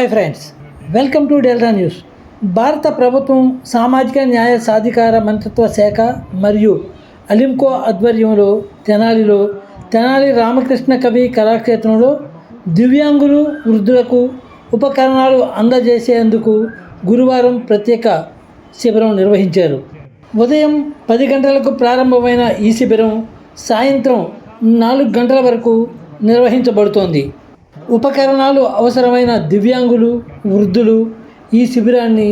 Hi friends welcome to Delta news భారత ప్రభుత్వం సామాజిక న్యాయ సాధికార మంత్రిత్వ శాఖ మరియు అలింకో ఆధ్వర్యంలో తెనాలిలో తెనాలి రామకృష్ణ కవి కళాక్షేత్రంలో దివ్యాంగులు వృద్ధులకు ఉపకరణాలు అందజేసేందుకు గురువారం ప్రత్యేక శిబిరం నిర్వహించారు. ఉదయం పది గంటలకు ప్రారంభమైన ఈ శిబిరం సాయంత్రం నాలుగు గంటల వరకు నిర్వహించబడుతోంది. ఉపకరణాలు అవసరమైన దివ్యాంగులు వృద్ధులు ఈ శిబిరాన్ని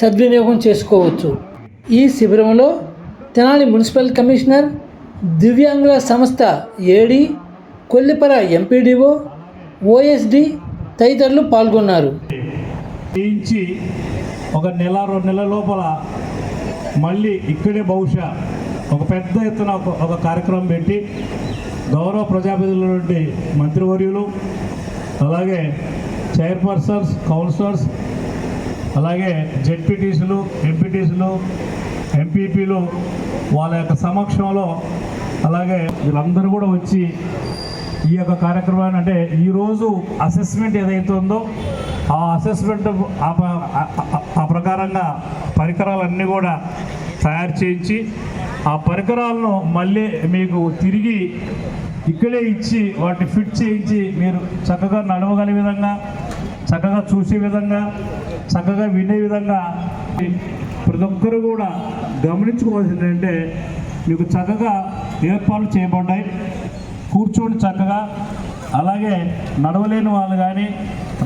సద్వినియోగం చేసుకోవచ్చు. ఈ శిబిరంలో తెనాలి మున్సిపల్ కమిషనర్ దివ్యాంగుల సంస్థ ఏడి కొల్లిపర ఎంపీడీఓ ఓఎస్డి తదితరులు పాల్గొన్నారు. చేయించి ఒక నెల రెండు నెలల లోపల మళ్ళీ ఇక్కడే బహుశా ఒక పెద్ద ఎత్తున ఒక ఒక కార్యక్రమం పెట్టి గౌరవ ప్రజాప్రతినిధుల నుండి మంత్రివర్యులు అలాగే చైర్పర్సన్స్ కౌన్సిలర్స్ అలాగే జెడ్పీటీసీలు ఎంపీటీసీలు ఎంపీపీలు వాళ్ళ యొక్క సమక్షంలో అలాగే వీళ్ళందరూ కూడా వచ్చి ఈ యొక్క కార్యక్రమాన్ని అంటే ఈరోజు అసెస్మెంట్ ఏదైతే ఉందో ఆ అసెస్మెంట్ ఆ ఆ- ఆ ప్రకారంగా పరికరాలన్నీ కూడా తయారు చేయించి ఆ పరికరాలను మళ్ళీ మీకు తిరిగి ఇక్కడే ఇచ్చి వాటిని ఫిట్ చేయించి మీరు చక్కగా నడవగల విధంగా చక్కగా చూసే విధంగా చక్కగా వినే విధంగా ప్రతి ఒక్కరు కూడా గమనించుకోవాల్సింది ఏంటంటే మీకు చక్కగా ఏర్పాట్లు చేయబడ్డాయి. కూర్చోండి చక్కగా. అలాగే నడవలేని వాళ్ళు కానీ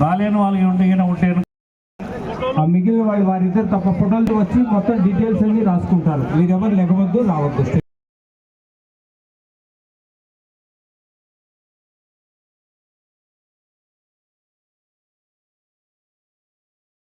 రాలేని వాళ్ళు ఉంటే ఉంటే ఆ మిగిలిన వాళ్ళు వారిద్దరు తప్ప ఫోటోలు వచ్చి మొత్తం డీటెయిల్స్ అన్ని రాసుకుంటారు. మీరెవరు లేకపోద్దు రావద్దు.